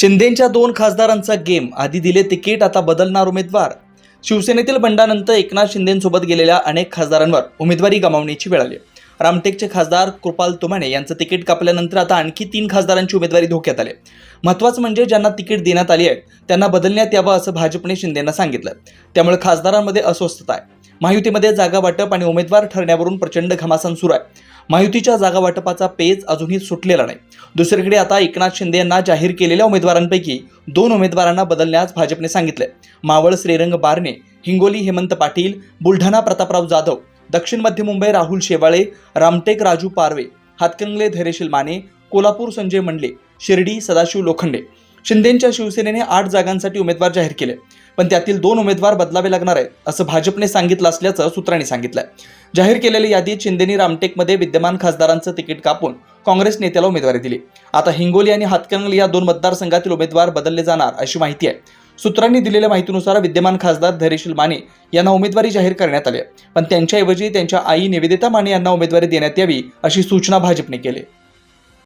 शिंदेच्या दोन खासदारांचा गेम आधी दिले तिकीट आता बदलणार उमेदवार. शिवसेनेतील बंडानंतर एकनाथ शिंदेसोबत गेलेल्या अनेक खासदारांवर उमेदवारी गमावण्याची वेळ आली. रामटेकचे खासदार कृपाल तुमाने यांचं तिकीट कापल्यानंतर आता आणखी तीन खासदारांची उमेदवारी धोक्यात आली. महत्त्वाचं म्हणजे ज्यांना तिकीट देण्यात आली आहे त्यांना बदलण्यात यावं असं भाजपने शिंदेंना सांगितलं. त्यामुळे खासदारांमध्ये अस्वस्थता आहे. महायुतीमध्ये जागा वाटप आणि उमेदवार ठरण्यावरून प्रचंड घमासान सुरू आहे. महायुतीच्या जागा वाटपाचा पेच अजूनही सुटलेला नाही. दुसरीकडे आता एकनाथ शिंदे यांना जाहीर केलेल्या उमेदवारांपैकी दोन उमेदवारांना बदलण्यास भाजपने सांगितले मावळ श्रीरंग बारणे हिंगोली हेमंत पाटील बुलढाणा प्रतापराव जाधव दक्षिण मध्य मुंबई राहुल शेवाळे रामटेक राजू पारवे हातकंगले धैर्यशील माने कोल्हापूर संजय मंडले शिर्डी सदाशिव लोखंडे. शिंदेच्या शिवसेनेने आठ जागांसाठी उमेदवार जाहीर केले. पण त्यातील दोन उमेदवार बदलावे लागणार आहेत असं भाजपने सांगितलं असल्याचं सूत्रांनी सांगितलंय. जाहीर केलेल्या यादीत शिंदेनी रामटेकमध्ये विद्यमान खासदारांचं तिकीट कापून काँग्रेस नेत्याला उमेदवारी दिली. आता हिंगोली आणि हातकणंगले या दोन मतदारसंघातील उमेदवार बदलले जाणार अशी माहिती आहे. सूत्रांनी दिलेल्या माहितीनुसार विद्यमान खासदार धैर्यशील माने यांना उमेदवारी जाहीर करण्यात आली पण त्यांच्याऐवजी त्यांच्या आई निवेदिता माने यांना उमेदवारी देण्यात यावी अशी सूचना भाजपने केली.